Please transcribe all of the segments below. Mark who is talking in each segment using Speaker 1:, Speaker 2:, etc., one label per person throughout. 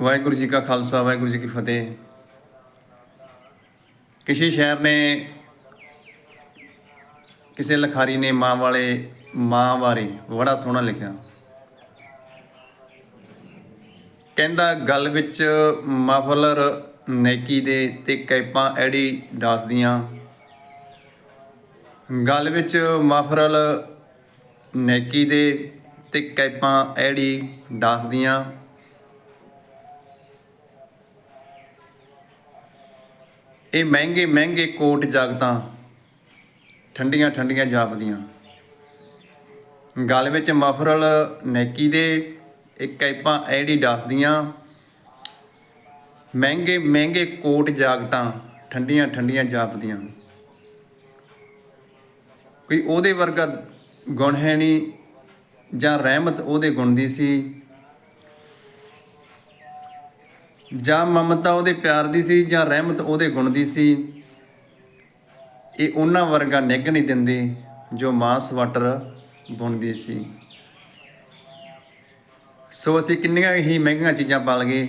Speaker 1: ਵਾਹਿਗੁਰੂ ਜੀ ਕਾ ਖਾਲਸਾ, ਵਾਹਿਗੁਰੂ ਜੀ ਕੀ ਫਤਿਹ। ਕਿਸੇ ਸ਼ਹਿਰ ਨੇ, ਕਿਸੇ ਲਖਾਰੀ ਨੇ ਮਾਂ ਵਾਲੇ, ਮਾਂ ਬਾਰੇ ਬੜਾ ਸੋਹਣਾ ਲਿਖਿਆ। ਕਹਿੰਦਾ, ਗੱਲ ਵਿੱਚ ਮਫਲਰ ਨੈਕੀ ਦੇ ਤੇ ਕੈਪਾਂ ਐਡੀ ਦਾਸਦੀਆਂ ਗੱਲ ਵਿੱਚ ਮਫਰਲ ਨੈਕੀ ਦੇ ਤੇ ਕੈਪਾਂ ਐਡੀ ਦਾਸ ਇਹ ਮਹਿੰਗੇ ਮਹਿੰਗੇ ਕੋਟ ਜਗਤਾਂ ਠੰਡੀਆਂ ਠੰਡੀਆਂ ਜਾਪਦੀਆਂ। ਗਲ ਵਿੱਚ ਮਫਰਲ ਨੈਕੀ ਦੇ, ਇੱਕ ਕੈਪਾਂ ਐਡੀਡਾਸ ਦੱਸਦੀਆਂ ਮਹਿੰਗੇ ਮਹਿੰਗੇ ਕੋਟ ਜਾਗਟਾਂ ਠੰਡੀਆਂ ਠੰਡੀਆਂ ਜਾਪਦੀਆਂ। ਕੋਈ ਉਹਦੇ ਵਰਗਾ ਗੁਣ ਹੈ ਨਹੀਂ ਜਾਂ ਰਹਿਮਤ ਉਹਦੇ ਗੁਣ ਦੀ ਸੀ। ਜਾਂ ਮਮਤਾ ਉਹਦੇ ਪਿਆਰ ਦੀ ਸੀ ਜਾਂ ਰਹਿਮਤ ਉਹਦੇ ਗੁਣ ਦੀ ਸੀ, ਇਹ ਉਹਨਾਂ ਵਰਗਾ ਨਿੱਘ ਨਹੀਂ ਦਿੰਦੀ ਜੋ ਮਾਂ ਸਵਟਰ ਬੁਣਦੀ ਸੀ। ਸੋ ਅਸੀਂ ਕਿੰਨੀਆਂ ਹੀ ਮਹਿੰਗੀਆਂ ਚੀਜ਼ਾਂ ਪਾਲ ਗਏ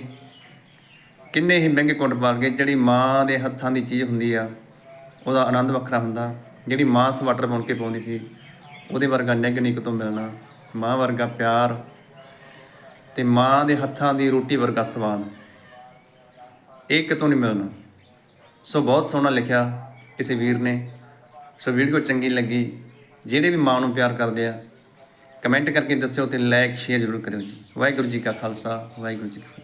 Speaker 1: ਕਿੰਨੇ ਹੀ ਮਹਿੰਗੇ ਕੁੰਡ ਪਾਲ ਗਏ ਜਿਹੜੀ ਮਾਂ ਦੇ ਹੱਥਾਂ ਦੀ ਚੀਜ਼ ਹੁੰਦੀ ਆ, ਉਹਦਾ ਆਨੰਦ ਵੱਖਰਾ ਹੁੰਦਾ। ਜਿਹੜੀ ਮਾਂ ਸਵਟਰ ਬੁਣ ਕੇ ਪਾਉਂਦੀ ਸੀ, ਉਹਦੇ ਵਰਗਾ ਨਿੱਘ ਨਹੀਂ ਕਿਤੋਂ ਮਿਲਣਾ। ਮਾਂ ਵਰਗਾ ਪਿਆਰ ਤੇ ਮਾਂ ਦੇ ਹੱਥਾਂ ਦੀ ਰੋਟੀ ਵਰਗਾ ਸਵਾਦ। ਇਹ ਕਿਤੋਂ ਨਹੀਂ ਮਿਲਣਾ। ਸੋ ਬਹੁਤ ਸੋਹਣਾ ਲਿਖਿਆ ਕਿਸੇ ਵੀਰ ਨੇ। ਸੋ ਵੀਡੀਓ ਚੰਗੀ ਲੱਗੀ। ਜਿਹੜੇ ਵੀ ਮਾਂ ਨੂੰ ਪਿਆਰ ਕਰਦੇ ਆ, ਕਮੈਂਟ ਕਰਕੇ ਦੱਸਿਓ ਤੇ ਲਾਈਕ ਸ਼ੇਅਰ ਜ਼ਰੂਰ ਕਰਿਓ ਜੀ। ਵਾਹਿਗੁਰੂ ਜੀ ਕਾ ਖਾਲਸਾ, ਵਾਹਿਗੁਰੂ ਜੀ ਕੀ